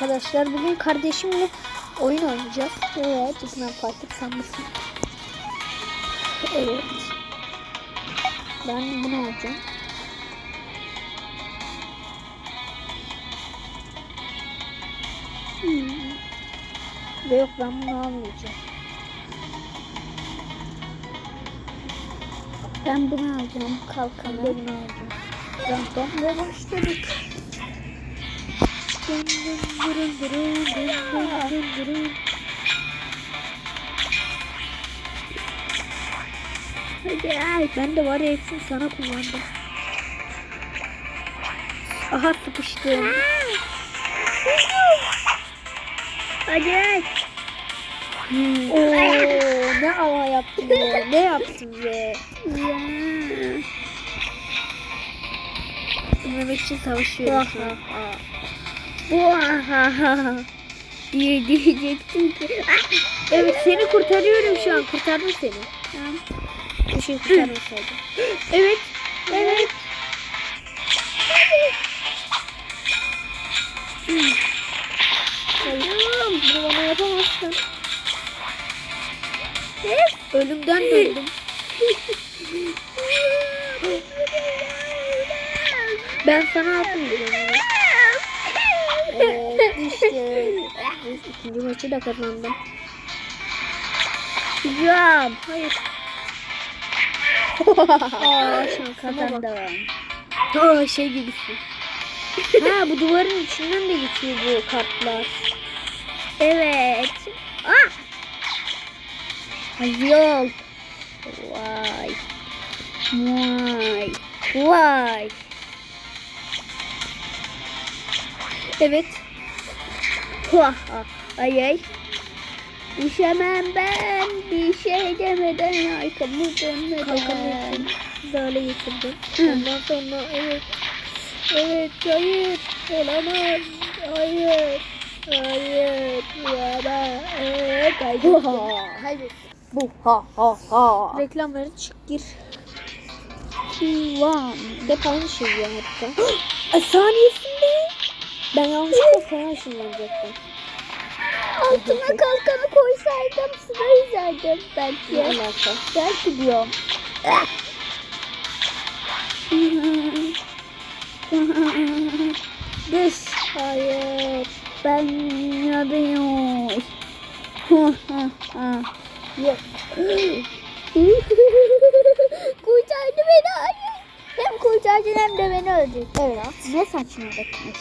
Arkadaşlar bugün kardeşimle oyun oynayacağız. Evet, ismen Fatih sanmışsın. Evet. Ben bunu alacağım. Hmm. Ve yok ben bunu almayacağım. Ben bunu alacağım. Kalkanı. Ben bunu alacağım. Tamam ve başladık. Dın dın dırın dırın dın dın dırın. Hadi ay ben de var ya hepsini sana kullandım. Aha sıkıştım. Hadi ay. Hmm. Oo, ne hava yaptın be. Ne yaptın be. Ya. Ölmemek için. Oha. Diye diyecektim ki. evet seni kurtarıyorum şu an. Kurtardım seni. Tamam. Bir şey kurtarmasaydım. evet. Evet. Hayır. Bunu bana yapamazsın. Ölümden döndüm. ben sana atmayacağım. Evet işte. İkinci maçı da kazandım. Güzel. Hayır. Aa, bak. Aa, şey gibisin. ha bu duvarın içinden de geçiyor bu kartlar. Evet. Ah! Yol. Vay. Vay. Vay. Evet. Ay ay. Düşemem ben bir şey demeden arkamı dönmeden. Böyle getirdim. Ondan sonra evet. Evet hayır. Olamaz. Hayır. Hayır. Ya da evet. Kaybettim. Bu ha ha ha. Reklamları çık gir. Hep aynı şey ya hatta. Ay, saniyesinde. Ben yanlışlıkla sana ışınlanacaktım. Altına kalkanı koysaydım sıra izlerdim belki. Ne alaka? Belki diyorum. Düş. Hayır. Ben yanıyorum. Yok. kurtardı beni hayır. Hem kurtardı hem de beni öldürdü. Evet. Ne saçmalıkmış.